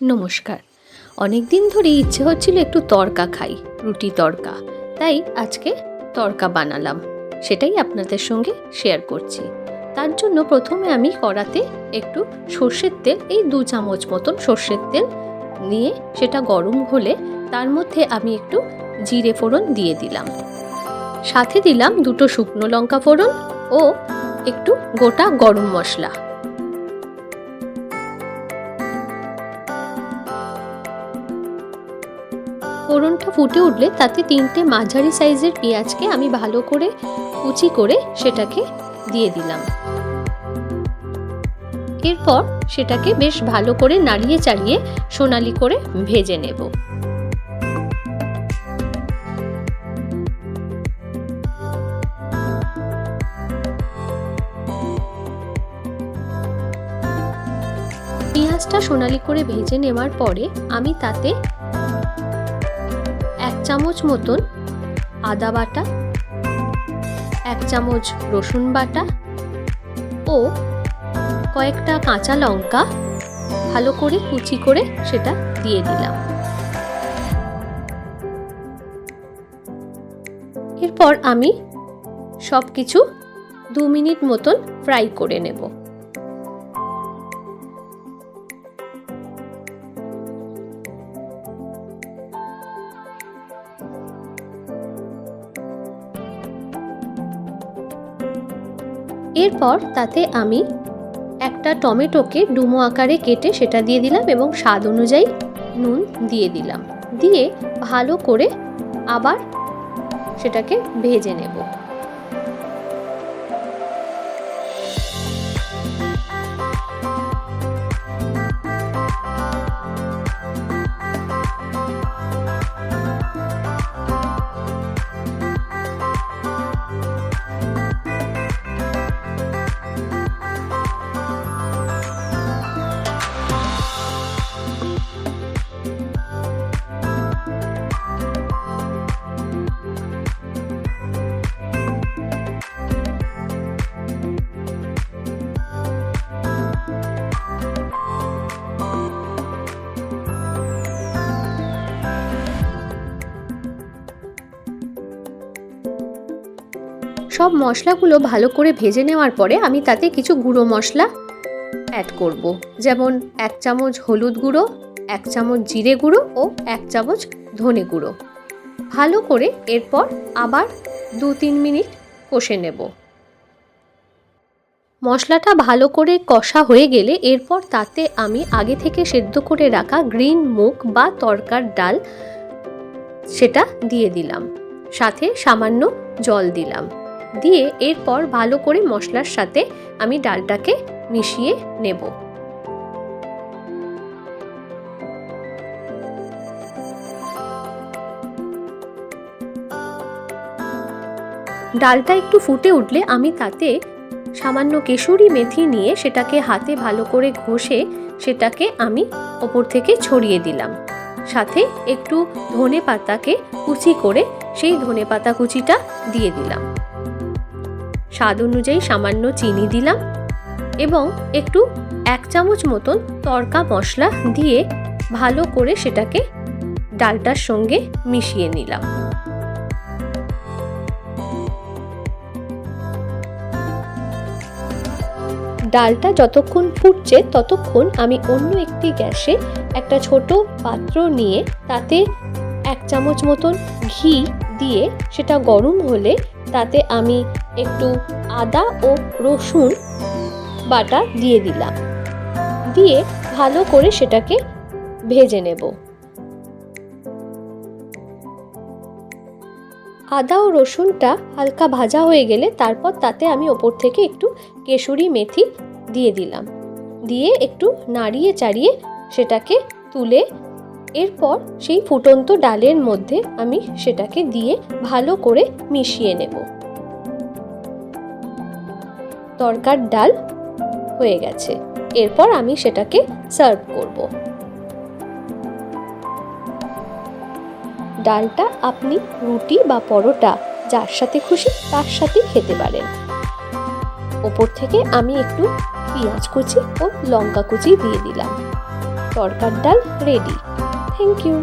নমস্কার। অনেক দিন ধরেই ইচ্ছে হচ্ছিল একটু তরকা খাই, রুটি তরকা। তাই আজকে তরকা বানালাম। সেটাই আপনাদের সঙ্গে শেয়ার করছি। তার জন্য প্রথমে আমি কড়াতে একটু সর্ষের তেল, এই দু চামচ মতন সর্ষের তেল নিয়ে সেটা গরম হলে তার মধ্যে আমি একটু জিরে ফোড়ন দিয়ে দিলাম। সাথে দিলাম দুটো শুকনো লঙ্কা ফোড়ন ও একটু গোটা গরম মশলা। ফোড়নটা ফুটে উঠলে তাতে তিনটে মাঝারি সাইজের পেঁয়াজকে আমি ভালো করে কুচি করে সেটাকে দিয়ে দিলাম। এরপর সেটাকে বেশ ভালো করে নাড়িয়ে চাড়িয়ে সোনালি করে ভেজে নেব। পেঁয়াজটা সোনালি করে ভেজে নেওয়ার পরে আমি তাতে চামচ মতন আদা বাটা, এক চামচ রসুন বাটা ও কয়েকটা কাঁচা লঙ্কা ভালো করে কুচি করে সেটা দিয়ে দিলাম। এরপর আমি সব কিছু দু মিনিট মতন ফ্রাই করে নেব। এরপর তাতে আমি একটা টমেটোকে ডুমো আকারে কেটে সেটা দিয়ে দিলাম এবং স্বাদ অনুযায়ী নুন দিয়ে দিলাম। দিয়ে ভালো করে আবার সেটাকে ভেজে নেব। সব মশলাগুলো ভালো করে ভেজে নেওয়ার পরে আমি তাতে কিছু গুঁড়ো মশলা অ্যাড করব। যেমন এক চামচ হলুদ গুঁড়ো, এক চামচ জিরে গুঁড়ো ও এক চামচ ধনে গুঁড়ো। ভালো করে এরপর আবার দু তিন মিনিট কষে নেব। মশলাটা ভালো করে কষা হয়ে গেলে এরপর তাতে আমি আগে থেকে সেদ্ধ করে রাখা গ্রিন মুগ বা তরকার ডাল সেটা দিয়ে দিলাম। সাথে সামান্য জল দিলাম। দিয়ে এরপর ভালো করে মশলার সাথে আমি ডালটাকে মিশিয়ে নেব। ডালটা একটু ফুটে উঠলে আমি তাতে সামান্য কেশরি মেথি নিয়ে সেটাকে হাতে ভালো করে ঘষে সেটাকে আমি ওপর থেকে ছড়িয়ে দিলাম। সাথে একটু ধনে পাতাকে কুচি করে সেই ধনে পাতা কুচিটা দিয়ে দিলাম। স্বাদ অনুযায়ী সামান্য চিনি দিলাম এবং একটু এক চামচ মতন তরকা মশলা দিয়ে ভালো করে সেটাকে ডালটার সঙ্গে মিশিয়ে নিলাম। ডালটা যতক্ষণ ফুটছে ততক্ষণ আমি অন্য একটি গ্যাসে একটা ছোট পাত্র নিয়ে তাতে এক চামচ মতন ঘি দিয়ে সেটা গরম হলে তাতে আমি একটু আদা ও রসুন বাটা দিয়ে দিলাম। দিয়ে ভালো করে সেটাকে ভেজে নেব। আদা ও রসুনটা হালকা ভাজা হয়ে গেলে তারপর তাতে আমি ওপর থেকে একটু কেশরি মেথি দিয়ে দিলাম। দিয়ে একটু নাড়িয়ে চাড়িয়ে সেটাকে তুলে এরপর সেই ফুটন্ত ডালের মধ্যে আমি সেটাকে দিয়ে ভালো করে মিশিয়ে নেব। তরকার ডাল হয়ে গেছে। এরপর আমি সেটাকে সার্ভ করব। ডালটা আপনি রুটি বা পরোটা যার সাথে খুশি তার সাথে খেতে পারেন। ওপর থেকে আমি একটু পেঁয়াজ কুচি ও লঙ্কা কুচি দিয়ে দিলাম। তরকার ডাল রেডি থ্যাংক ইউ